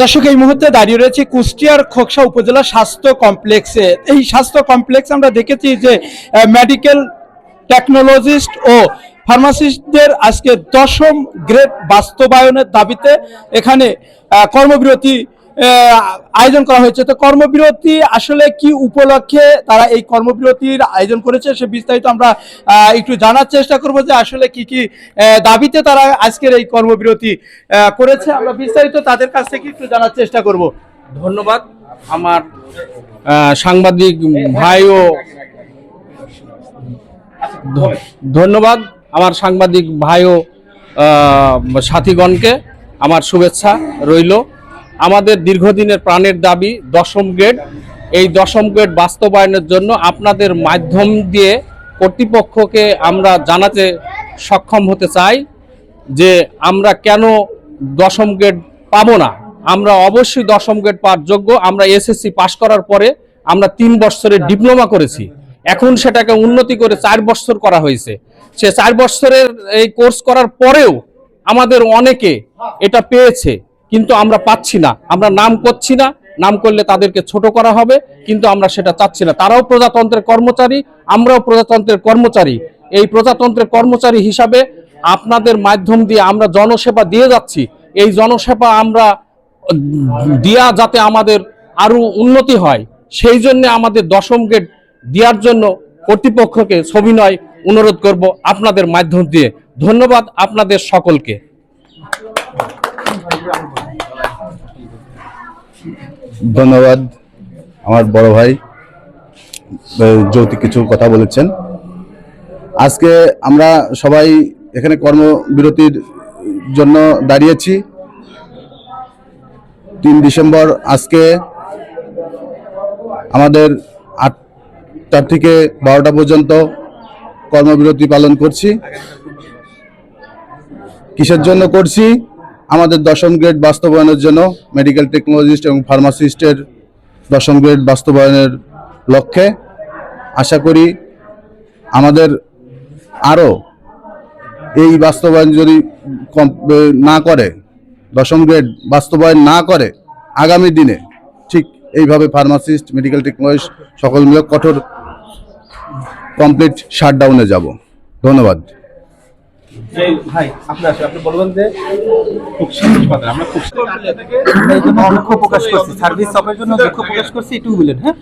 দর্শক, এই মুহূর্তে দাঁড়িয়ে রয়েছে কুষ্টিয়ার খোকসা উপজেলা স্বাস্থ্য কমপ্লেক্সে। এই স্বাস্থ্য কমপ্লেক্স আমরা দেখেছি যে মেডিকেল টেকনোলজিস্ট ও ফার্মাসিস্টদের আজকে দশম গ্রেড বাস্তবায়নের দাবিতে এখানে কর্মবিরতি আয়োজন করা হয়েছে। তো কর্মবিরতি আসলে কি উপলক্ষে তারা এই কর্মবিরতির আয়োজন করেছে সে বিস্তারিত আমরা একটু জানার চেষ্টা করব যে আসলে কি কি দাবিতে তারা আজকের এই কর্মবিরতি করেছে। আমরা বিস্তারিত তাদের কাছ থেকে একটু জানার চেষ্টা করব। ধন্যবাদ। আমার সাংবাদিক ভাই ও ধন্যবাদ। আমার সাংবাদিক ভাই ও সাথীগণকে আমার শুভেচ্ছা রইল। আমাদের দীর্ঘদিনের প্রাণের দাবি দশম গ্রেড। এই দশম গ্রেড বাস্তবায়নের জন্য আপনাদের মাধ্যম দিয়ে কর্তৃপক্ষকে আমরা জানাতে সক্ষম হতে চাই যে আমরা কেন দশম গ্রেড পাবো না। আমরা অবশ্যই দশম গ্রেড পাওয়ার যোগ্য। আমরা এসএসসি পাশ করার পরে আমরা তিন বছরের ডিপ্লোমা করেছি। এখন সেটাকে উন্নতি করে চার বছর করা হয়েছে। সে চার বছরের এই কোর্স করার পরেও আমাদের অনেকে এটা পেয়েছে। কিন্তু আমরা পাচ্ছি না। আমরা নাম করছি না, নাম করলে তাদেরকে ছোট করা হবে, কিন্তু আমরা সেটা চাচ্ছি না। তারাও প্রজাতন্ত্রের কর্মচারী, আমরাও প্রজাতন্ত্রের কর্মচারী। এই প্রজাতন্ত্রের কর্মচারী হিসাবে আপনাদের মাধ্যম দিয়ে আমরা জনসেবা দিয়ে যাচ্ছি। এই জনসেবা আমরা দেয়া যাতে আমাদের আরও উন্নতি হয়, সেই জন্য আমাদের দশম গ্রেড দেওয়ার জন্য কর্তৃপক্ষকে সবিনয় অনুরোধ করব আপনাদের মাধ্যম দিয়ে। ধন্যবাদ আপনাদের সকলকে। ধন্যবাদ, আমার বড় ভাই যৌতিক কিছু কথা বলেছেন। আজকে আমরা সবাই এখানে কর্মবিরতির জন্য দাঁড়িয়েছি। তিন ডিসেম্বর আজকে আমাদের আটটা থেকে বারোটা পর্যন্ত কর্মবিরতি পালন করছি। কিসের জন্য করছি? আমাদের দশম গ্রেড বাস্তবায়নের জন্য মেডিকেল টেকনোলজিস্ট এবং ফার্মাসিস্টের দশম গ্রেড বাস্তবায়নের লক্ষ্যে আশা করি আমাদের আরও এই বাস্তবায়ন যদি না করে, দশম গ্রেড বাস্তবায়ন না করে, আগামী দিনে ঠিক এইভাবে ফার্মাসিস্ট মেডিকেল টেকনোলজিস্ট সকল মিলে কঠোর কমপ্লিট শাটডাউনে যাব। ধন্যবাদ। ভাই আপনি আসেন আপনি বলবেন যে খুকসা হাসপাতাল আমরা খুকসা দুঃখ প্রকাশ করছি। সার্ভিস স্টপের জন্য দুঃখ প্রকাশ করছি একটু বলেন হ্যাঁ?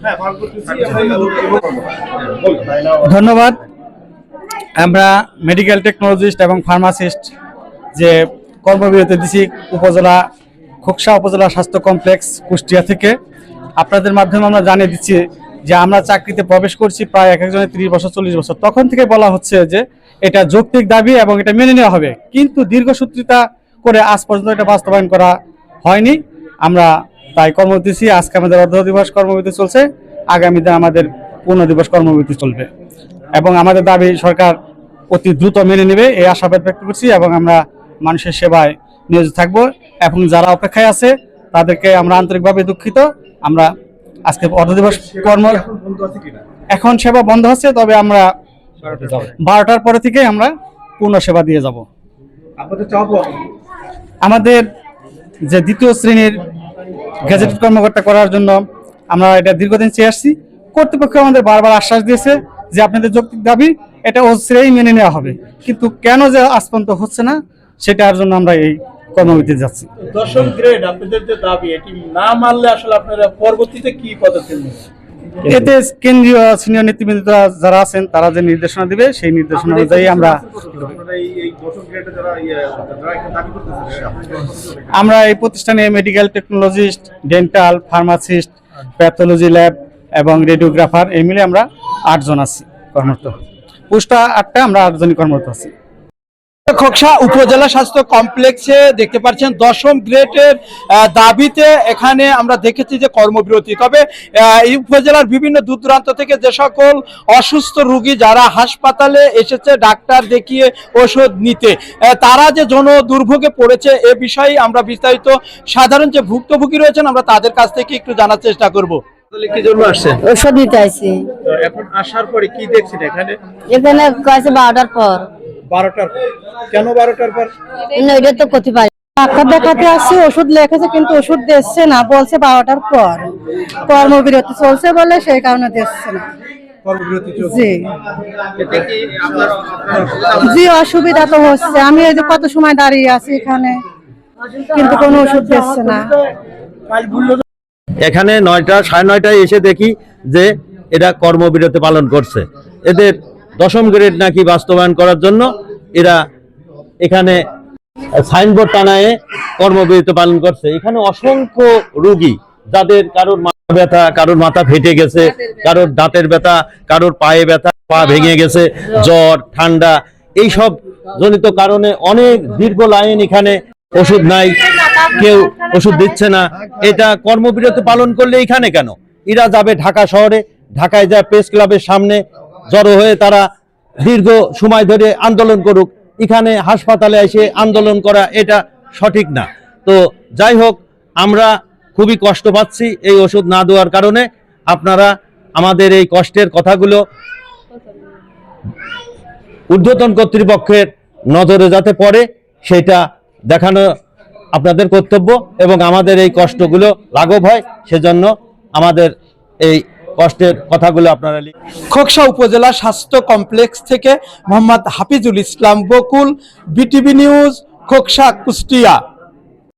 ধন্যবাদ। আমরা মেডিকেল টেকনোলজিস্ট এবং ফার্মাসিস্ট যে কর্মবিরতি দিছি উপজেলা খোকসা উপজেলা স্বাস্থ্য কমপ্লেক্স কুষ্টিয়া থেকে আপনাদের মাধ্যমে আমরা জানিয়ে দিচ্ছি যে আমরা চাকরিতে প্রবেশ করছি প্রায় এক একজনের তিরিশ বছর চল্লিশ বছর। তখন থেকে বলা হচ্ছে যে এটা যৌক্তিক দাবি এবং এটা মেনে নেওয়া হবে। কিন্তু দীর্ঘসূত্রিতা করে আজ পর্যন্ত এটা বাস্তবায়ন করা হয়নি। আমরা তাই কর্মবিরতি আজকে আমাদের অর্ধ দিবস কর্মবিরতি চলছে। আগামী আগামীতে আমাদের পূর্ণ দিবস কর্মবিরতি চলবে। এবং আমাদের দাবি সরকার অতি দ্রুত মেনে নেবে। এই আশাবাদ ব্যক্ত করছি এবং আমরা মানুষের সেবায় নিয়োজিত থাকব। এবং যারা অপেক্ষায় আছে তাদেরকে আমরা আন্তরিকভাবে দুঃখিত। আমরা আজকে অর্ধ দিবস কর্ম এখন সেবা বন্ধ আছে তবে আমরা বারোটার পরে। থেকে আমরা পূর্ণ সেবা দিয়ে যাব। আমাদের যে দ্বিতীয় শ্রেণির গ্যাজেটেড কর্মকর্তা করার জন্য আমরা এটা দীর্ঘদিন চেয়ে আসছি। কর্তৃপক্ষ আমাদের বারবার আশ্বাস দিয়েছে যে আপনাদের যৌক্তিক দাবি এটা অশ্রেই মেনে নেওয়া হবে। কিন্তু কেন যে আজ পর্যন্ত হচ্ছে না সেটার জন্য আমরা এই কর্মবিরতি যাচ্ছি। দশম গ্রেড আপনাদের যে দাবি এটি না মানলে আসলে আপনারা পরবর্তীতে কি পদক্ষেপ নেবেন? এতে কেন্দ্রীয় সিনিয়র নেতৃবৃন্দ যারা আছেন তারা যে নির্দেশনা দিবে সেই নির্দেশনা অনুযায়ী আমরা ইয়ে আমরা এই প্রতিষ্ঠানে medical technologist dental pharmacist pathology lab এবং রেডিওগ্রাফার এই মিলে আমরা আটজন আছি কর্মরত পুষ্টা আটটা আমরা আটজনই কর্মরত আছি। খোকসা উপজেলা স্বাস্থ্য কমপ্লেক্সে দেখতে পাচ্ছেন দশম গ্রেডের আহ, দাবিতে এখানে আমরা দেখেছি যে কর্মবিরতি। তবে এই উপজেলার বিভিন্ন দূর দূরান্ত থেকে যে সকল অসুস্থ রুগী যারা হাসপাতালে এসেছে ডাক্তার দেখিয়ে ওষুধ নিতে তারা যে জন দুর্ভোগে পড়েছে এ বিষয়ে আমরা বিস্তারিত সাধারণ যে ভুক্তভোগী রয়েছেন আমরা তাদের কাছ থেকে একটু জানার চেষ্টা করব। কি জন্য আসছেন? ওষুধ নিতে আইছি। এখন আসার পরে কি দেখছেন এখানে? এখানে কয়েছে বারোটার পর। বারোটার কেন বারোটার পর? ওইটা তো করতে পারি ডাক্তার দেখাতে আসছি ওষুধ লেখেছে কিন্তু ওষুধ দিচ্ছে না বলছে বারোটার পর। কর্মবিরতি চলছে বলে সেই কারণে দিচ্ছে না। জি। জি অসুবিধা তো হচ্ছে। আমি এই যে কত সময় দাঁড়িয়ে আছি এখানে কিন্তু কোনো ওষুধ দিচ্ছে না। এখানে নয়টা সাড়ে নয়টায় এসে দেখি যে এরা কর্মবিরতি পালন করছে। এদের দশম গ্রেড নাকি বাস্তবায়ন করার জন্য এরা এখানে সাইনবোর্ড টানায় কর্মবিরতি পালন করছে। এখানে অসংখ্য রুগী, যাদের কারোর মাথা ব্যথা, কারোর মাথা ফেটে গেছে, কারোর দাঁতের ব্যথা, কারোর পায়ে ব্যথা, পা ভেঙে গেছে, জ্বর, ঠান্ডা এই সব জনিত কারণে অনেক দীর্ঘ লাইন এখানে ওষুধ নাই, কেউ ওষুধ দিচ্ছে না। এটা কর্মবিরতি পালন করলে এখানে কেন? এরা যাবে ঢাকা শহরে, ঢাকায় যায় প্রেস ক্লাবের সামনে জড়ো হয়ে তারা দীর্ঘ সময় ধরে আন্দোলন করুক, এখানে হাসপাতালে এসে আন্দোলন করা এটা সঠিক না। তো যাই হোক, আমরা খুবই কষ্ট পাচ্ছি এই ওষুধ না দেওয়ার কারণে। আপনারা আমাদের এই কষ্টের কথাগুলো ঊর্ধ্বতন কর্তৃপক্ষের নজরে যাতে পড়ে, সেটা দেখানো আপনাদের কর্তব্য এবং আমাদের এই কষ্টগুলো লাঘব হয়, সেজন্য আমাদের এই কষ্টের কথাগুলো আপনারা খোকসা উপজেলা স্বাস্থ্য কমপ্লেক্স থেকে মোহাম্মদ হাফিজুল ইসলাম বকুল, বিটিভি নিউজ, খোকসা কুষ্টিয়া।